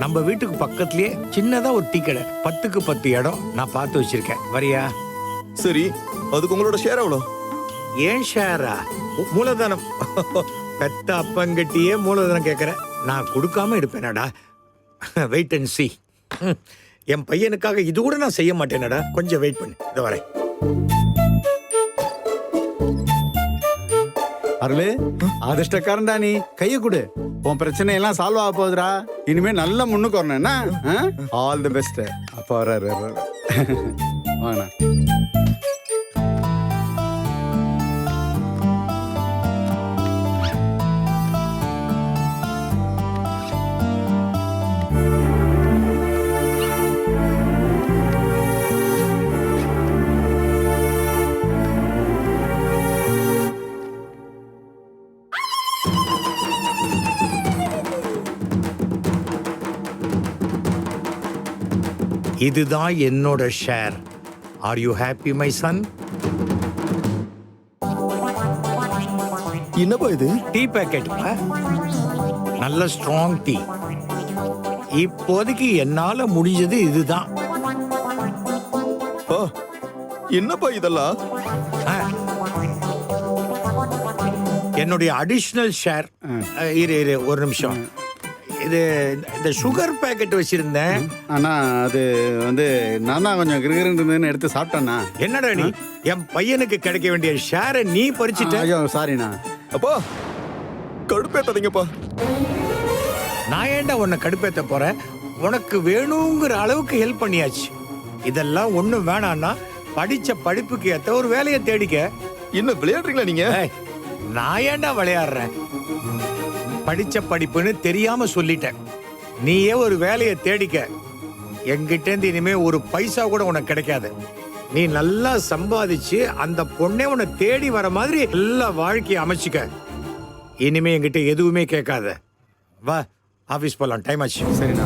நம்ம வீட்டுக்கு பக்கத்துலயே சின்னதா ஒரு டீ கடை. பத்துக்கு பத்து இடம் நான் பார்த்து வச்சிருக்கேன். வரியா? சரி அதுக்கு உங்களோட ஷேர் எவ்வளோ ஏன் ஷேரா மூலதனம். பெத்த அப்பங்கிட்டயே மூலதனம் கேட்குறேன் நான் கொடுக்காம இருப்பேனடா வெயிட் அண்ட் சி என் பையனுக்காக இது கூட நான் செய்ய மாட்டேனடா. கொஞ்சம் வெயிட் பண்ணு. இதை வரேன். அருளு அதிர்ஷ்டக்காரன்டா நீ. கையை கொடு. உன் பிரச்சனை எல்லாம் சால்வ் ஆக போகுதுடா. இனிமே நல்ல முன்னுக்கு வரணும். என்ன? ஆல் தி பெஸ்ட் அப்பா வர்றாரு வர்றாரு. வாங்கண்ணா. இதுதான் என்னோட share are you happy my son என்னப்பா இது? டீ பேக்கெட் நல்ல ஸ்ட்ராங் டீ இப்போதைக்கு என்னால முடிஞ்சது இதுதான். ஆ, என்னப்பா இதெல்லாம். என்னுடைய அடிஷ்னல் ஷேர் இரு இரு ஒரு நிமிஷம். இது இந்த சுகர் பேக்கெட் வச்சிருந்தேன். அண்ணா அது வந்து நான் தான் கொஞ்சம் கிருகிருன்னு எடுத்து சாப்பிட்டேண்ணா. என்னடா நீ? என் பையனுக்கு கிடைக்க வேண்டிய ஷேரை நீ பறிச்சிட்ட. ஐயோ சாரிண்ணா அப்பா கடுப்பேத்தாதீங்கப்பா. நான் ஏன்டா உன்னை கடுப்பேத்த போறேன்? உனக்கு வேணுங்கிற அளவுக்கு ஹெல்ப் பண்ணியாச்சு. இதெல்லாம் ஒண்ணும் வேணாம்னா படிச்ச படிப்புக்கு ஏத்த ஒரு வேலையை தேடிக்க. என்ன விளையாடுறீங்களா நீங்க? நான் ஏன்டா விளையாடுறேன்? படிச்ச படிப்புன்னு தெரியாம சொல்லிட்டேன். நீயே ஒரு வேலையை தேடிக்க. எங்கிட்ட இருந்து இனிமே ஒரு பைசா கூட உனக்கு கிடைக்காது. நீ நல்லா சம்பாதிச்சு அந்த பொண்ணே உன்னை தேடி வர மாதிரி எல்லா வாழ்க்கையை அமைச்சுக்க. இனிமே என்கிட்ட எதுவுமே கேட்காத. வா ஆஃபீஸ் போலாம். டைம் ஆச்சு. சரிண்ணா.